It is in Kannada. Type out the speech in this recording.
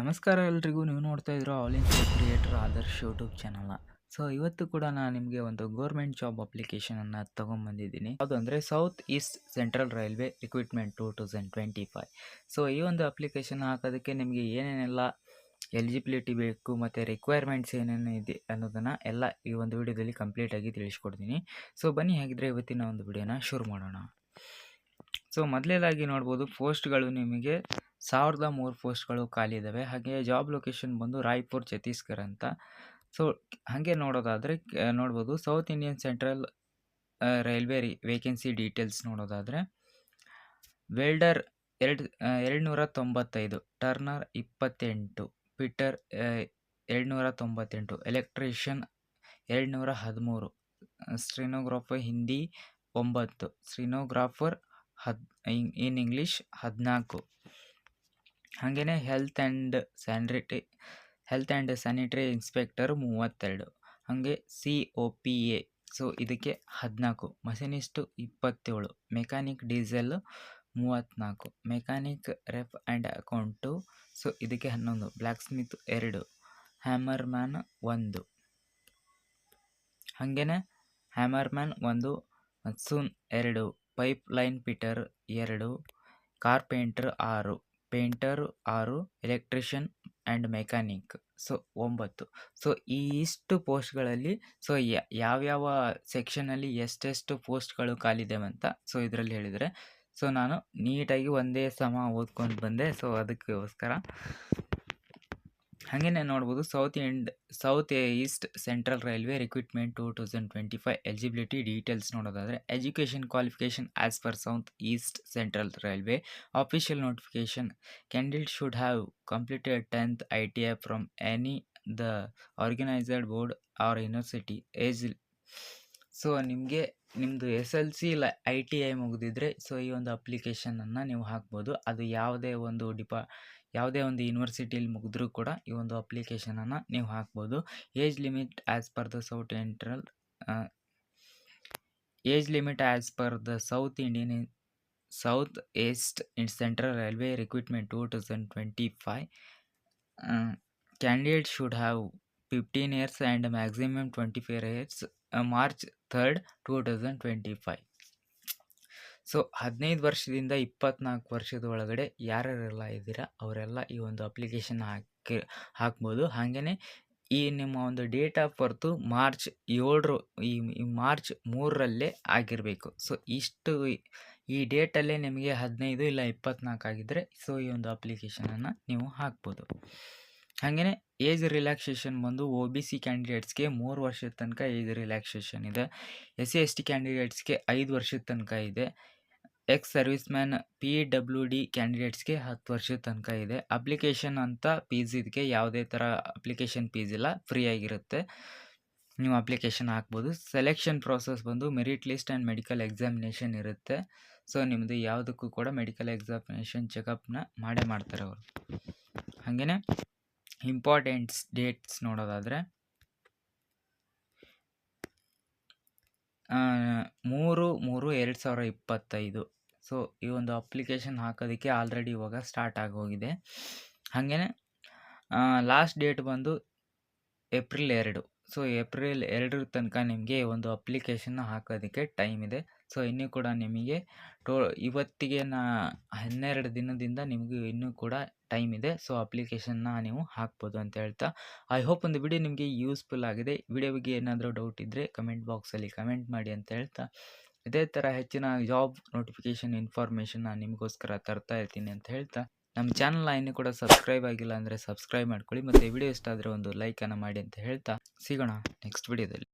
ನಮಸ್ಕಾರ ಎಲ್ರಿಗೂ. ನೀವು ನೋಡ್ತಾ ಇದ್ರು all in creator Adarsh YouTube ಚಾನಲ್ನ ಸೊ ಇವತ್ತು ಕೂಡ ನಾನು ನಿಮಗೆ ಒಂದು ಗೌರ್ಮೆಂಟ್ ಜಾಬ್ ಅಪ್ಲಿಕೇಶನನ್ನು ತೊಗೊಂಬಂದಿದ್ದೀನಿ. ಅದು ಅಂದರೆ south east central railway recruitment two thousand twenty five so ಈ ಒಂದು ಅಪ್ಲಿಕೇಶನ್ ಹಾಕೋದಕ್ಕೆ ನಿಮಗೆ ಏನೇನೆಲ್ಲ ಎಲಿಜಿಬಿಲಿಟಿ ಬೇಕು ಮತ್ತು ರಿಕ್ವೈರ್ಮೆಂಟ್ಸ್ ಏನೇನು ಇದೆ ಅನ್ನೋದನ್ನು ಎಲ್ಲ ಈ ಒಂದು ವಿಡಿಯೋದಲ್ಲಿ ಕಂಪ್ಲೀಟಾಗಿ ತಿಳಿಸ್ಕೊಡ್ತೀನಿ. ಸೊ ಬನ್ನಿ ಹಾಗಿದ್ರೆ ಇವತ್ತಿನ ಒಂದು ವಿಡಿಯೋನ ಶುರು ಮಾಡೋಣ. ಸೊ ಮೊದಲೇದಾಗಿ ನೋಡ್ಬೋದು ಪೋಸ್ಟ್ಗಳು ನಿಮಗೆ ಸಾವಿರದ ಮೂರು ಪೋಸ್ಟ್ಗಳು ಖಾಲಿ ಇದ್ದಾವೆ ಹಾಗೆ ಜಾಬ್ ಲೊಕೇಶನ್ ಬಂದು ರಾಯ್ಪುರ್, ಛತ್ತೀಸ್ಗಢ ಅಂತ. ಸೊ, ಹಾಗೆ ನೋಡೋದಾದರೆ ನೋಡ್ಬೋದು. South Indian central railway vacancy details ನೋಡೋದಾದರೆ, ವೆಲ್ಡರ್ ಎರಡು ಎರಡುನೂರ ತೊಂಬತ್ತೈದು ಟರ್ನರ್ ಇಪ್ಪತ್ತೆಂಟು ಪಿಟರ್ ಎರಡುನೂರ ತೊಂಬತ್ತೆಂಟು ಎಲೆಕ್ಟ್ರಿಷಿಯನ್ ಎರಡುನೂರ ಹದಿಮೂರು ಸ್ಟ್ರಿನೋಗ್ರಾಫರ್ ಹಿಂದಿ ಒಂಬತ್ತು, ಸ್ಟ್ರಿನೋಗ್ರಾಫರ್ ಹದ್ ಇನ್ ಇಂಗ್ಲೀಷ್ ಹದಿನಾಲ್ಕು. ಹಾಗೆಯೇ health and sanitary health and sanitary inspector ಮೂವತ್ತೆರಡು. ಹಾಗೆ C O P A so ಇದಕ್ಕೆ ಹದಿನಾಲ್ಕು ಮಷಿನಿಸ್ಟು ಇಪ್ಪತ್ತೇಳು ಮೆಕ್ಯಾನಿಕ್ ಡೀಸೆಲ್ ಮೂವತ್ತ್ನಾಲ್ಕು mechanic ref and account so ಇದಕ್ಕೆ ಹನ್ನೊಂದು ಬ್ಲ್ಯಾಕ್ ಸ್ಮಿತ್ ಎರಡು ಹ್ಯಾಮರ್ ಮ್ಯಾನ್ ಒಂದು. ಹಾಗೆಯೇ ಹ್ಯಾಮರ್ ಮ್ಯಾನ್ ಒಂದು ಸೂನ್ ಎರಡು ಪೈಪ್ ಲೈನ್ ಪಿಟರ್ ಎರಡು ಕಾರ್ಪೆಂಟ್ರ್ ಆರು. ಪೇಂಟರ್, ಆರು, ಎಲೆಕ್ಟ್ರಿಷಿಯನ್ ಆ್ಯಂಡ್ ಮೆಕ್ಯಾನಿಕ್. ಸೊ, ಒಂಬತ್ತು. ಸೊ, ಈ ಇಷ್ಟು ಪೋಸ್ಟ್ಗಳಲ್ಲಿ, ಸೊ ಯಾವ್ಯಾವ ಸೆಕ್ಷನಲ್ಲಿ ಎಷ್ಟೆಷ್ಟು ಪೋಸ್ಟ್ಗಳು ಖಾಲಿದೆ ಅಂತ, ಸೊ, ಇದರಲ್ಲಿ ಹೇಳಿದರೆ, ಸೊ, ನಾನು ನೀಟಾಗಿ ಒಂದೇ ಸಮ ಓದ್ಕೊಂಡು ಬಂದೆ. ಸೊ, ಅದಕ್ಕೋಸ್ಕರ ಹಾಗೆಯೇ ನೋಡ್ಬೋದು south end south east central railway recruitment two thousand twenty five eligibility details ನೋಡೋದಾದರೆ education qualification as per south east central railway official notification candidate should have completed tenth I T I from any the organised board or university age so ನಿಮಗೆ ನಿಮ್ಮದು ಎಸ್ ಎಲ್ ಸಿ ಇಲ್ಲ ಐ ಟಿ ಐ ಮುಗಿದಿದ್ರೆ ಸೊ ಈ ಒಂದು ಅಪ್ಲಿಕೇಶನನ್ನು ನೀವು ಹಾಕ್ಬೋದು. ಅದು ಯಾವುದೇ ಒಂದು ಡಿಪಾ ಯಾವುದೇ ಒಂದು ಯೂನಿವರ್ಸಿಟಿಯಲ್ಲಿ ಮುಗಿದ್ರೂ ಕೂಡ ಈ ಒಂದು ಅಪ್ಲಿಕೇಶನನ್ನು ನೀವು ಹಾಕ್ಬೋದು. Age limit as per the south central age limit as per the south Indian south east central railway recruitment two thousand twenty five candidate should have fifteen years and maximum twenty five years March third two thousand twenty five so, ಹದಿನೈದು ವರ್ಷದಿಂದ ಇಪ್ಪತ್ನಾಲ್ಕು ವರ್ಷದ ಒಳಗಡೆ ಯಾರ್ಯಾರೆಲ್ಲ ಇದ್ದೀರಾ, ಅವರೆಲ್ಲ ಈ ಒಂದು ಅಪ್ಲಿಕೇಶನ್ ಹಾಕಿ, ಹಾಕ್ಬೋದು. ಹಾಗೆಯೇ ಈ ನಿಮ್ಮ ಒಂದು ಡೇಟ್ ಆಫ್ ಬರ್ತು ಮಾರ್ಚ್ ಏಳರು, ಈ ಮಾರ್ಚ್ ಮೂರರಲ್ಲೇ ಆಗಿರಬೇಕು. ಸೊ, ಇಷ್ಟು ಈ ಡೇಟಲ್ಲೇ ನಿಮಗೆ ಹದಿನೈದು ಇಲ್ಲ ಇಪ್ಪತ್ನಾಲ್ಕು ಆಗಿದ್ದರೆ ಸೊ, ಈ ಒಂದು ಅಪ್ಲಿಕೇಶನನ್ನು ನೀವು ಹಾಕ್ಬೋದು. ಹಾಗೆಯೇ ಏಜ್ ರಿಲ್ಯಾಕ್ಸೇಷನ್ ಬಂದು ಒ ಬಿ ಸಿ ಕ್ಯಾಂಡಿಡೇಟ್ಸ್ಗೆ ಮೂರು ವರ್ಷದ ತನಕ ಏಜ್ ರಿಲ್ಯಾಕ್ಸೇಷನ್ ಇದೆ. ಎಸ್ ಸಿ ಎಸ್ ಟಿ ಕ್ಯಾಂಡಿಡೇಟ್ಸ್ಗೆ ಐದು ವರ್ಷದ ತನಕ ಇದೆ. Ex serviceman P W D ಕ್ಯಾಂಡಿಡೇಟ್ಸ್ಗೆ ಹತ್ತು ವರ್ಷದ ತನಕ ಇದೆ. ಅಪ್ಲಿಕೇಶನ್ ಅಂತ ಫೀಸ್ ಇದಕ್ಕೆ ಯಾವುದೇ ಥರ ಅಪ್ಲಿಕೇಶನ್ ಫೀಸ್ ಇಲ್ಲ. ಫ್ರೀ ಆಗಿರುತ್ತೆ. ನೀವು ಅಪ್ಲಿಕೇಶನ್ ಹಾಕ್ಬೋದು. ಸೆಲೆಕ್ಷನ್ ಪ್ರೋಸೆಸ್ ಬಂದು merit list and medical examination ಇರುತ್ತೆ. ಸೊ ನಿಮ್ಮದು ಯಾವುದಕ್ಕೂ ಕೂಡ ಮೆಡಿಕಲ್ ಎಕ್ಸಾಮಿನೇಷನ್ ಚೆಕಪ್ನ ಮಾಡೇ ಮಾಡ್ತಾರೆ ಅವರು. ಹಾಗೆಯೇ ಇಂಪಾರ್ಟೆಂಟ್ಸ್ ಡೇಟ್ಸ್ ನೋಡೋದಾದರೆ ಮೂರು ಮೂರು ಎರಡು ಸಾವಿರ ಇಪ್ಪತ್ತೈದು. ಸೊ ಈ ಒಂದು ಅಪ್ಲಿಕೇಶನ್ ಹಾಕೋದಕ್ಕೆ ಆಲ್ರೆಡಿ ಇವಾಗ ಸ್ಟಾರ್ಟ್ ಆಗೋಗಿದೆ. ಹಾಗೆಯೇ ಲಾಸ್ಟ್ ಡೇಟ್ ಬಂದು ಏಪ್ರಿಲ್ ಎರಡು. ಸೊ ಏಪ್ರಿಲ್ ಎರಡರ ತನಕ ನಿಮಗೆ ಒಂದು ಅಪ್ಲಿಕೇಶನ್ನ ಹಾಕೋದಕ್ಕೆ ಟೈಮ್ ಇದೆ. ಸೊ ಇನ್ನೂ ಕೂಡ ನಿಮಗೆ ಟೋ, ಇವತ್ತಿಗೆ ನಾ, ಹನ್ನೆರಡು ದಿನದಿಂದ ನಿಮಗೆ ಇನ್ನೂ ಕೂಡ ಟೈಮ್ ಇದೆ. ಸೊ ಅಪ್ಲಿಕೇಶನ್ನ ನೀವು ಹಾಕ್ಬೋದು ಅಂತ ಹೇಳ್ತಾ ಐ ಹೋಪ್ ಒಂದು ವಿಡಿಯೋ ನಿಮಗೆ ಯೂಸ್ಫುಲ್ ಆಗಿದೆ. ವಿಡಿಯೋ ಬಗ್ಗೆ ಏನಾದರೂ ಡೌಟ್ ಇದ್ದರೆ ಕಮೆಂಟ್ ಬಾಕ್ಸಲ್ಲಿ ಕಮೆಂಟ್ ಮಾಡಿ ಅಂತ ಹೇಳ್ತಾ. ಇದೇ ಥರ ಹೆಚ್ಚಿನ ಜಾಬ್ ನೋಟಿಫಿಕೇಶನ್ ಇನ್ಫಾರ್ಮೇಷನ್ ನಾನು ನಿಮಗೋಸ್ಕರ ತರ್ತಾ ಇರ್ತೀನಿ ಅಂತ ಹೇಳ್ತಾ ನಮ್ಮ ಚಾನಲ್ನ ಇನ್ನೂ ಕೂಡ ಸಬ್ಸ್ಕ್ರೈಬ್ ಆಗಿಲ್ಲ ಅಂದರೆ ಸಬ್ಸ್ಕ್ರೈಬ್ ಮಾಡ್ಕೊಳ್ಳಿ, ಮತ್ತು ವಿಡಿಯೋ ಇಷ್ಟ ಆದರೆ ಒಂದು ಲೈಕನ್ನು ಮಾಡಿ ಅಂತ ಹೇಳ್ತಾ, ಸಿಗೋಣ ನೆಕ್ಸ್ಟ್ ವಿಡಿಯೋದಲ್ಲಿ